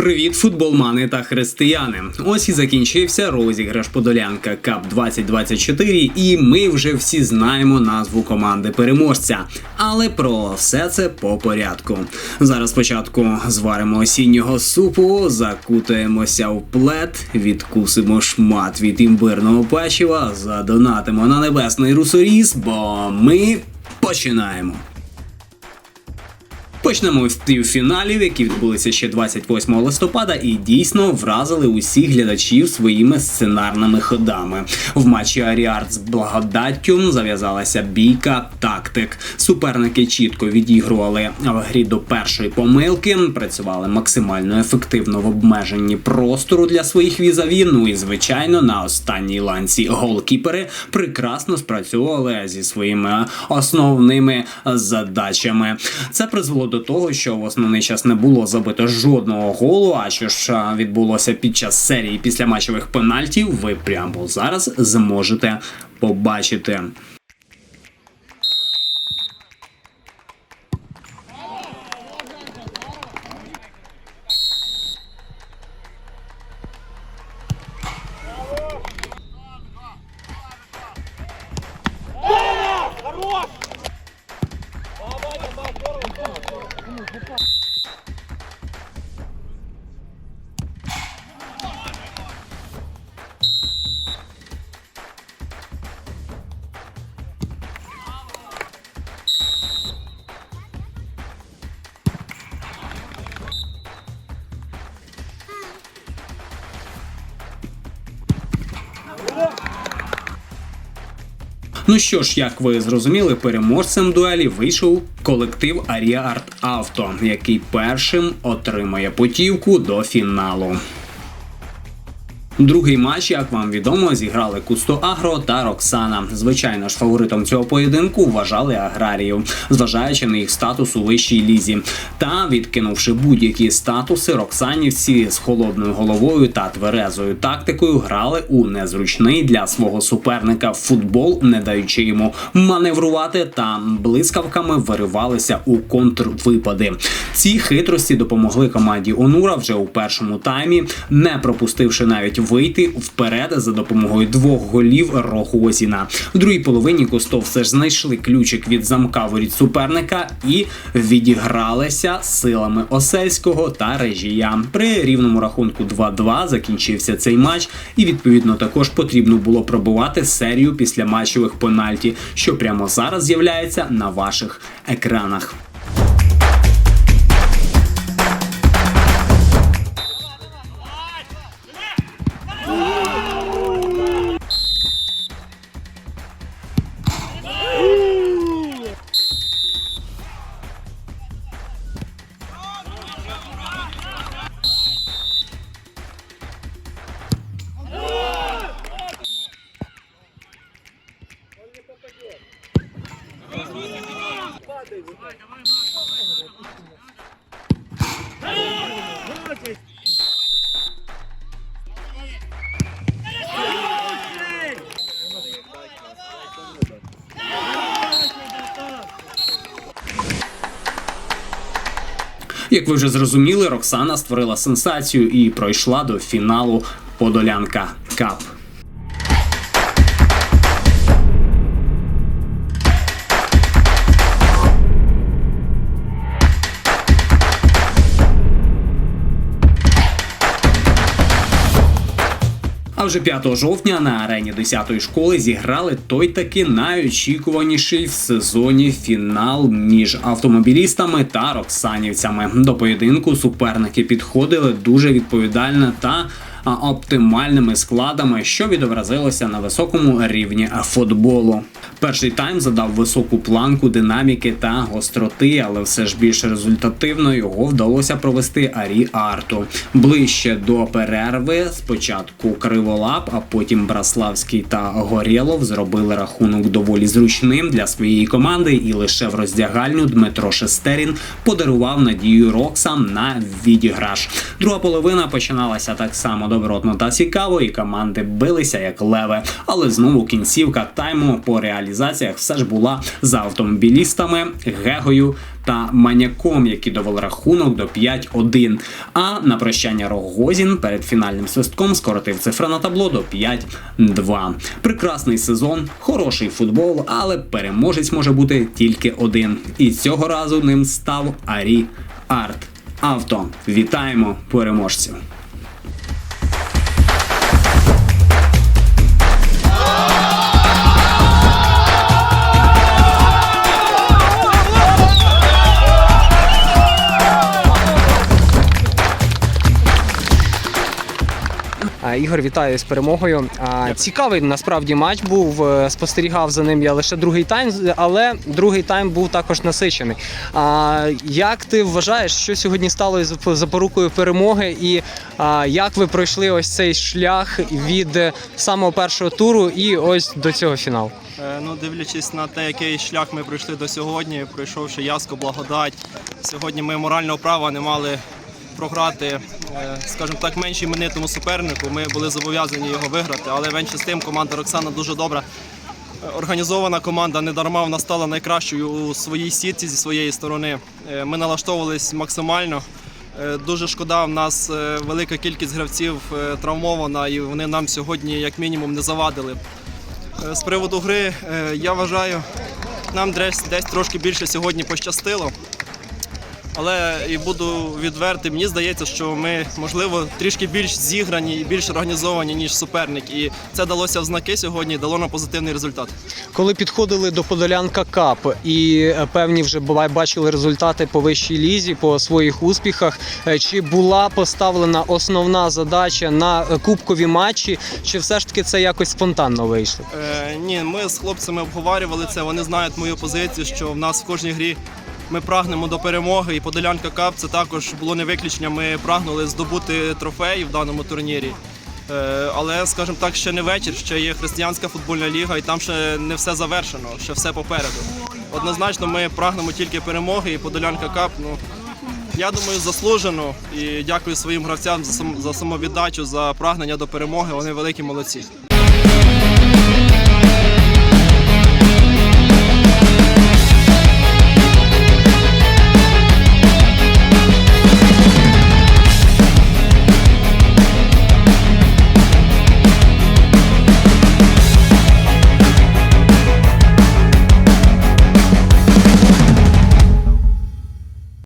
Привіт, футболмани та християни! Ось і закінчився розіграш Подолянка Кап 2024, і ми вже всі знаємо назву команди переможця. Але про все це по порядку. Зараз спочатку зваримо осіннього супу, закутаємося в плед, відкусимо шмат від імбирного печива, задонатимо на небесний русоріз, бо ми починаємо. Почнемо з півфіналів, які відбулися ще 28 листопада, і дійсно вразили усіх глядачів своїми сценарними ходами. В матчі Аріард з благодаттю зав'язалася бійка тактик. Суперники чітко відігрували в грі до першої помилки, працювали максимально ефективно в обмеженні простору для своїх візаві. Ну і звичайно, на останній ланці голкіпери прекрасно спрацьовували зі своїми основними задачами. Це призвело до того, що в основний час не було забито жодного голу. А що ж відбулося під час серії після матчових пенальтів, ви прямо зараз зможете побачити. Ну що ж, як ви зрозуміли, переможцем дуелі вийшов колектив Аріарт Авто, який першим отримає путівку до фіналу. Другий матч, як вам відомо, зіграли Кусто Агро та Роксана. Звичайно ж, фаворитом цього поєдинку вважали аграрію, зважаючи на їх статус у вищій лізі. Та відкинувши будь-які статуси, Роксанівці з холодною головою та тверезою тактикою грали у незручний для свого суперника футбол, не даючи йому маневрувати та блискавками виривалися у контрвипади. Ці хитрості допомогли команді Онура вже у першому таймі, не пропустивши навіть вийти вперед за допомогою двох голів Рохозіна. В другій половині Костов все ж знайшли ключик від замка воріт суперника і відігралися силами Осельського та Режія. При рівному рахунку 2-2 закінчився цей матч, і відповідно також потрібно було пробувати серію після матчових пенальті, що прямо зараз з'являється на ваших екранах. Як ви вже зрозуміли, Роксана створила сенсацію і пройшла до фіналу Подолянка Кап. Вже 5 жовтня на арені 10-ї школи зіграли той таки найочікуваніший в сезоні фінал між автомобілістами та роксанівцями. До поєдинку суперники підходили дуже відповідально та оптимальними складами, що відобразилося на високому рівні футболу. Перший тайм задав високу планку динаміки та гостроти, але все ж більш результативно його вдалося провести Арі Арту. Ближче до перерви спочатку Криволап, а потім Браславський та Горєлов зробили рахунок доволі зручним для своєї команди, і лише в роздягальню Дмитро Шестерін подарував надію Роксам на відіграш. Друга половина починалася так само добротно та цікаво, і команди билися як леви. Але знову кінцівка тайму по реалізаціях все ж була за автомобілістами Гегою та Маняком, які довели рахунок до 5-1. А на прощання Рогозін перед фінальним свистком скоротив цифри на табло до 5-2. Прекрасний сезон, хороший футбол, але переможець може бути тільки один. І цього разу ним став Арі Арт. Авто. Вітаємо переможців! Ігор, вітаю з перемогою. А, Цікавий насправді матч був. е, Спостерігав за ним я лише другий тайм, але другий тайм був також насичений. Як ти вважаєш, що сьогодні стало із запорукою перемоги, і як ви пройшли ось цей шлях від е, самого першого туру і ось до цього фіналу? Е, Ну, дивлячись на те, який шлях ми пройшли до сьогодні, пройшовши Яско, благодать. Сьогодні ми морального права не мали програти, е, скажімо так, менш іменитому супернику. Ми були зобов'язані його виграти, але менше з тим команда Роксана дуже добра. Е, Організована команда недарма вона стала найкращою у своїй сітці зі своєї сторони. Е, Ми налаштовувались максимально. Дуже шкода, в нас велика кількість гравців травмована, і вони нам сьогодні, як мінімум, не завадили. З приводу гри, я вважаю, нам десь, десь трошки більше сьогодні пощастило. Але і буду відвертим, мені здається, що ми, можливо, трішки більш зіграні і більш організовані, ніж суперник. І це далося в знаки сьогодні дало нам позитивний результат. Коли підходили до Подолянка Кап і е, певні вже бачили результати по вищій лізі, по своїх успіхах, е, чи була поставлена основна задача на е, кубкові матчі, чи все ж таки це якось спонтанно вийшло? Е, ні, ми з хлопцями обговорювали це. Вони знають мою позицію, що в нас в кожній грі ми прагнемо до перемоги. І Подолянка Кап це також було не виключення. Ми прагнули здобути трофеї в даному турнірі. Е, але, скажімо так, ще не вечір, ще є християнська футбольна ліга, і там ще не все завершено, ще все попереду. Однозначно, ми прагнемо тільки перемоги, і Подолянка Кап. Ну я думаю, заслужено. І дякую своїм гравцям за самовіддачу, за прагнення до перемоги. Вони великі молодці.